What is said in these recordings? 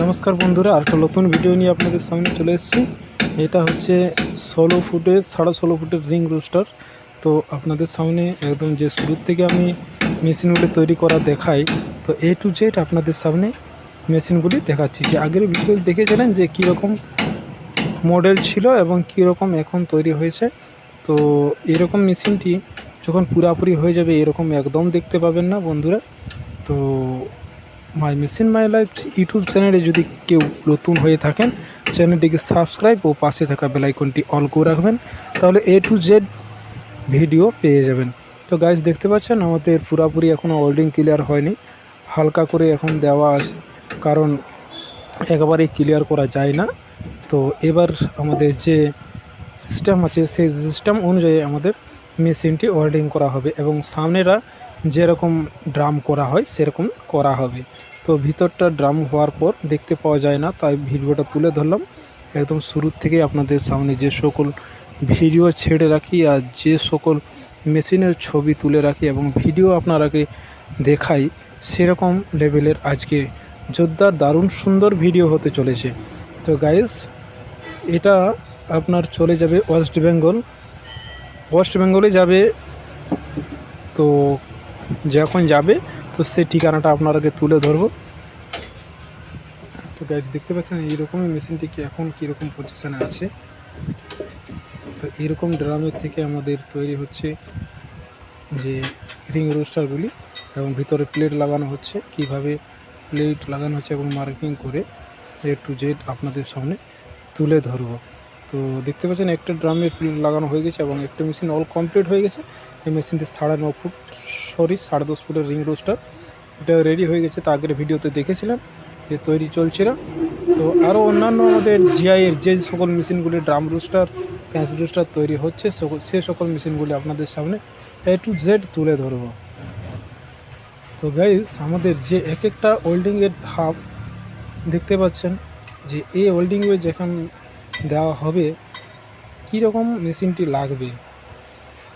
নমস্কার বন্ধুরা, আর একটা নতুন ভিডিও নিয়ে আপনাদের সামনে চলে এসেছি। এটা হচ্ছে ষোলো ফুটের, সাড়ে ষোলো ফুটের রিং রোস্টার তো আপনাদের সামনে একদম যে শুরুর থেকে আমি মেশিনগুলি তৈরি করা দেখাই, তো এ টু জেড আপনাদের সামনে মেশিনগুলি দেখাচ্ছি। যে আগের ভিডিও দেখেছিলেন যে কীরকম মডেল ছিল এবং কীরকম এখন তৈরি হয়েছে? তো এরকম মেশিনটি যখন পুরাপুরি হয়ে যাবে, এরকম একদম দেখতে পাবেন না বন্ধুরা। তো my machine my life YouTube চ্যানেলে যদি কেউ নতুন হয়ে থাকেন চ্যানেলটিকে সাবস্ক্রাইব ও পাশে থাকা বেলাইকনটি অল করে রাখবেন, তাহলে এ টু জেড ভিডিও পেয়ে যাবেন। তো গাইজ দেখতে পাচ্ছেন, আমাদের পুরাপুরি এখনও ওল্ডিং ক্লিয়ার হয়নি। হালকা করে এখন দেওয়া আছে কারণ একেবারেই ক্লিয়ার করা যায় না। তো এবার আমাদের যে সিস্টেম আছে, সেই সিস্টেম অনুযায়ী আমাদের মেশিনটি ওয়েল্ডিং করা হবে এবং সামনেরা যেরকম ড্রাম করা হয়, সেরকম করা হবে। তো ভিতরটা ড্রাম হওয়ার পর দেখতে পাওয়া যায় না, তাই ভিডিওটা তুলে ধরলাম। একদম শুরুর থেকে আপনাদের সামনে যে সকল ভিডিও ছেড়ে রাখি আর যে সকল মেশিনের ছবি তুলে রাখি এবং ভিডিও আপনারাকে দেখাই, সেরকম লেভেলের আজকে যোদ্ধার দারুণ, সুন্দর ভিডিও হতে চলেছে। তো গাইস এটা আপনার চলে যাবে ওয়েস্ট বেঙ্গল ওয়েস্ট বেঙ্গলে যাবে, তো যখন যাবে তো সেই ঠিকানাটা আপনারাকে তুলে ধরবো। তো গ্যাস দেখতে পাচ্ছেন এইরকমই মেশিনটি কি এখন কীরকম পজিশানে আছে? তো এরকম ড্রামের থেকে আমাদের তৈরি হচ্ছে যে রিং রোস্টারগুলি এবং ভিতরে প্লেট লাগানো হচ্ছে, কীভাবে প্লেট লাগানো হচ্ছে এবং মার্কিং করে এ টু জেড আপনাদের সামনে তুলে ধরবো। তো দেখতে পাচ্ছেন একটা ড্রামে প্লেট লাগানো হয়ে গেছে এবং একটা মেশিন অল কমপ্লিট হয়ে গেছে। এই মেশিনটি সাড়ে ন ফুট সরি, সাড়ে দশ ফুটের রিং রোস্টার। এটা রেডি হয়ে গেছে, তা আগের ভিডিওতে দেখেছিলাম, যে তৈরি চলছিল। তো আরও অন্যান্য আমাদের জিআইয়ের যে সকল মেশিনগুলি, ড্রাম রোস্টার ক্যাশ রোস্টার তৈরি হচ্ছে সে সকল মেশিনগুলি আপনাদের সামনে এ টু জেড তুলে ধরবো। তো গাইস আমাদের যে এক একটা ওয়েল্ডিংয়ের ধাপ দেখতে পাচ্ছেন, যে এই ওয়েল্ডিংয়ে যখন দেওয়া হবে, কীরকম মেশিনটি লাগবে?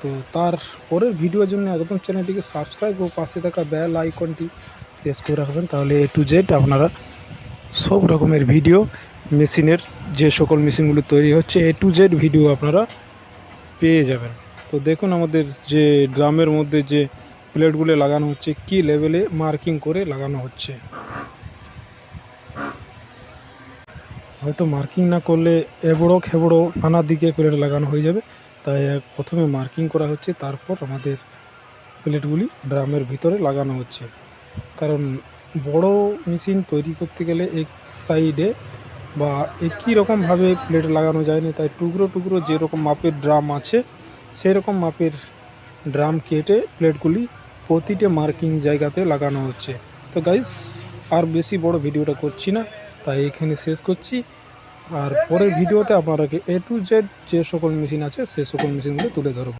তো তার পরের ভিডিওর জন্য একদম চ্যানেলটিকে সাবস্ক্রাইব ও পাশে থাকা বেল আইকনটি প্রেস করে রাখবেন। তাহলে এ টু জেড আপনারা সব রকমের ভিডিও মেশিনের যে সকল মেশিনগুলি তৈরি হচ্ছে এ টু জেড ভিডিও আপনারা পেয়ে যাবেন। তো দেখুন আমাদের যে ড্রামের মধ্যে যে প্লেটগুলো লাগানো হচ্ছে, কি লেভেলে মার্কিং করে লাগানো হচ্ছে। হয়তো মার্কিং না করলে এবড়ো খেবড়ো নানা দিকে প্লেট লাগানো হয়ে যাবে। তাই প্রথমে মার্কিং করা হচ্ছে, তারপর আমাদের প্লেটগুলি ড্রামের ভিতরে লাগানো হচ্ছে। কারণ বড় মেশিন তৈরি করতে গেলে এক সাইডে বা একই রকমভাবে প্লেট লাগানো যায় না, তাই টুকরো টুকরো যেরকম মাপের ড্রাম আছে সেই রকম মাপের ড্রাম কেটে প্লেটগুলি প্রতিটা মার্কিং জায়গাতে লাগানো হচ্ছে। তো গাইস আর বেশি বড় ভিডিওটা করছি না, তাই এখানে শেষ করছি। আর পরের ভিডিওতে আপনারাকে এ টু জেড যে সকল মেশিন আছে, সে সকল মেশিনগুলো তুলে ধরবো।